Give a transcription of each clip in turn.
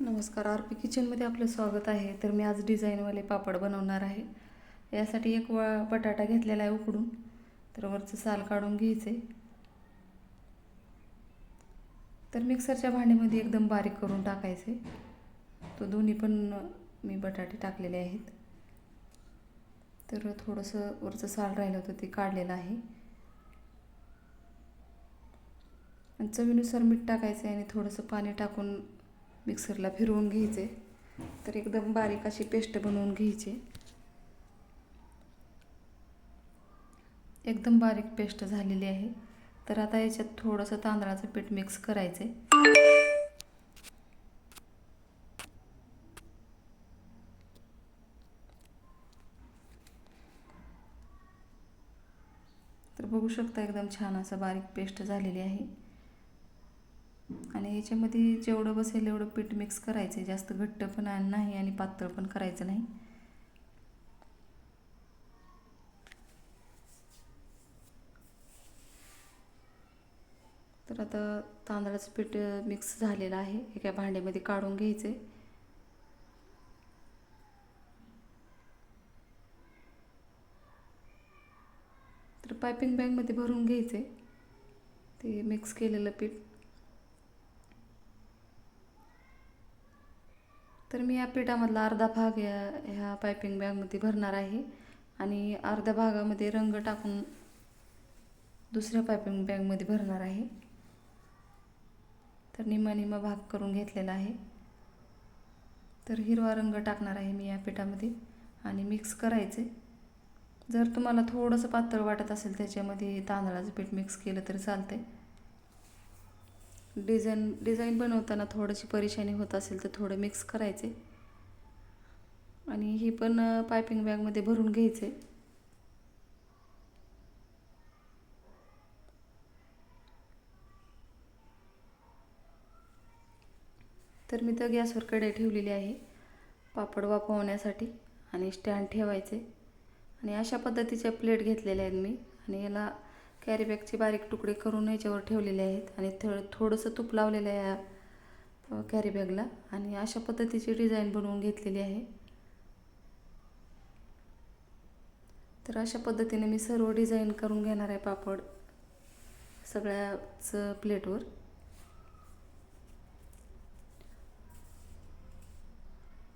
नमस्कार R P किचनमध्ये आपलं स्वागत आहे. तर मी आज डिझाईनवाले पापड बनवणार आहे. यासाठी एक व बटाटा घेतलेला आहे उकडून. तर वरचं साल काढून घ्यायचे तर मिक्सरच्या भांड्यामध्ये एकदम बारीक करून टाकायचे तो दोन्ही पण मी बटाटे टाकलेले आहेत. तर थोडंसं वरचं साल राहिलं होतं ते काढलेलं आहे. आणि चवीनुसार मीठ टाकायचं आहे आणि थोडंसं पाणी टाकून मिक्सरला फिरवून घ्यायचे. तर एकदम बारीक अशी पेस्ट बनवून घ्यायची. एकदम बारीक पेस्ट झालेली आहे. तर आता याच्यात थोडंसं तांदळाचं पीठ मिक्स करायचे तर बघू शकता एकदम छान असं बारीक पेस्ट झालेली आहे. आणि याच्यामध्ये जेवढं बसेल एवढं पीठ मिक्स करायचं आहे जास्त घट्ट पण नाही आणि पातळ पण करायचं नाही. तर आता तांदळाचं पीठ मिक्स झालेलं आहे. एका भांड्यामध्ये काढून घ्यायचे तर पायपिंग बॅगमध्ये भरून घ्यायचे ते मिक्स केलेलं पीठ. तर मी या पिठामधला अर्धा भाग या ह्या पायपिंग बॅगमध्ये भरणार आहे. आणि अर्ध्या भागामध्ये रंग टाकून दुसऱ्या पायपिंग बॅगमध्ये भरणार आहे. तर निम्मा निम्मा भाग करून घेतलेला आहे. तर हिरवा रंग टाकणार आहे मी या पिठामध्ये. आणि मिक्स करायचे. जर तुम्हाला थोडंसं पातळ वाटत असेल त्याच्यामध्ये तांदळाचं पीठ मिक्स केलं तरी आहे डिझाईन डिझाईन बनवताना थोडीशी परेशानी होत असेल तर थोडं मिक्स करायचे. आणि ही पण पायपिंग बॅगमध्ये भरून घ्यायचे. तर मी तर गॅसवर कढई ठेवलेली आहे. पापड वाफवण्यासाठी आणि स्टँड ठेवायचे. आणि अशा पद्धतीच्या प्लेट घेतलेल्या आहेत मी. आणि याला कॅरीबॅगचे बारीक तुकडे करून याच्यावर ठेवलेले आहेत आणि थोडं थोडंसं तूप लावलेलं आहे या कॅरीबॅगला. आणि अशा पद्धतीची डिझाईन बनवून घेतलेली आहे. तर अशा पद्धतीने मी सर्व डिझाईन करून घेणार आहे पापड सगळ्याच प्लेटवर.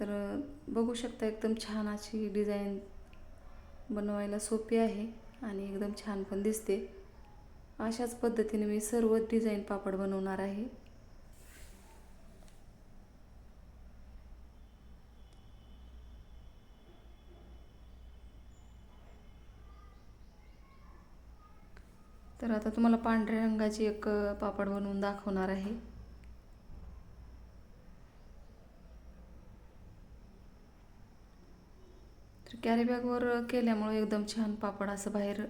तर बघू शकता एकदम छान अशी डिझाईन बनवायला सोपी आहे. आणि एकदम छान पण दिसते. अशाच पद्धतीने मी सर्व डिझाईन पापड बनवणार आहे. तर आता तुम्हाला पांढऱ्या रंगाची एक पापड बनवून दाखवणार आहे. तर कॅरीबॅगवर केल्यामुळं एकदम छान पापड असं बाहेर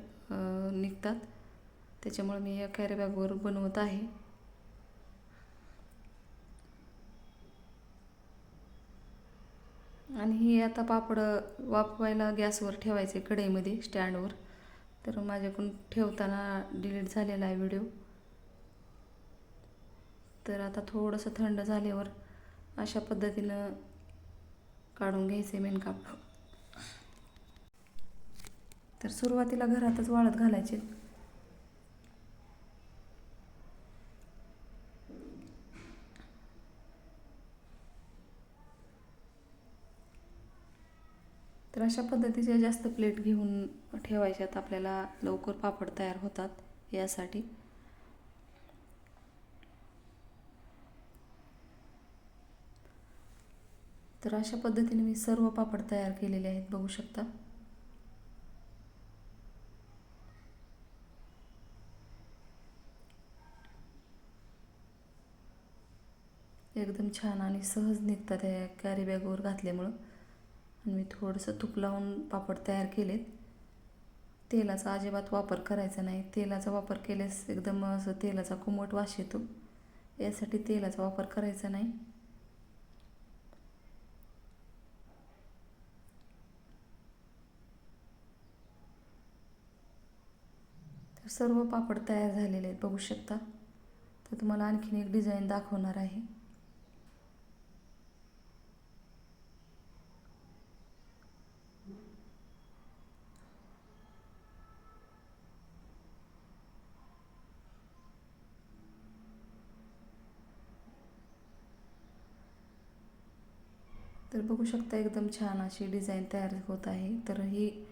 निघतात. त्याच्यामुळे मी या कॅरीबॅगवर बनवत आहे. आणि ही आता पापड वापवायला गॅसवर ठेवायचे कढईमध्ये स्टँडवर. तर माझ्याकडून ठेवताना डिलीट झालेला आहे व्हिडिओ तर आता थोडंसं थंड झाल्यावर अशा पद्धतीनं काढून घ्यायचे मेन कापड. तर सुरुवातीला घरातच वाळत घालायचे. तर अशा पद्धतीच्या जास्त प्लेट घेऊन ठेवायच्यात. आपल्याला लवकर पापड तयार होतात यासाठी. तर अशा पद्धतीने मी सर्व पापड तयार केलेले आहेत बघू शकता. एकदम छान आणि सहज निघतात या कॅरी बॅगवर घातल्यामुळं. आणि मी थोडंसं तूप लावून पापड तयार केलेत. तेलाचा अजिबात वापर करायचा नाही. तेलाचा वापर केल्यास एकदम असं तेलाचा कुमट वास येतो. यासाठी तेलाचा वापर करायचा नाही. तर सर्व पापड तयार झालेले आहेत बघू शकता. तर तुम्हाला आणखीन एक डिझाईन दाखवणार आहे. तर बघू शकता एकदम छान अशी डिझाईन तयार होत आहे. तर ही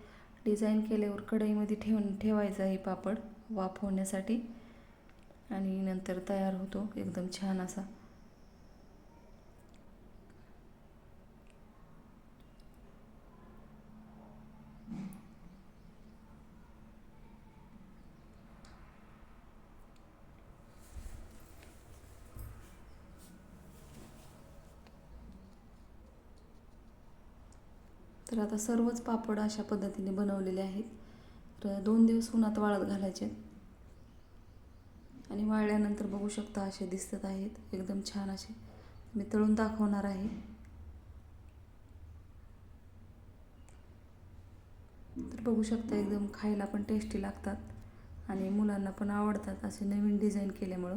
डिझाईन केल्यावर कढईमध्ये ठेवून ठेवायचं आहे पापड वाफवण्यासाठी. आणि नंतर तयार होतो एकदम छान असा. तर आता सर्वच पापड अशा पद्धतीने बनवलेले आहेत. तर दोन दिवस उन्हात वाळत घालायचे. आणि वाळल्यानंतर बघू शकता असे दिसत आहेत. एकदम छान असे. मी तळून दाखवणार आहे. तर बघू शकता एकदम खायला पण टेस्टी लागतात. आणि मुलांना पण आवडतात असे नवीन डिझाईन केल्यामुळं.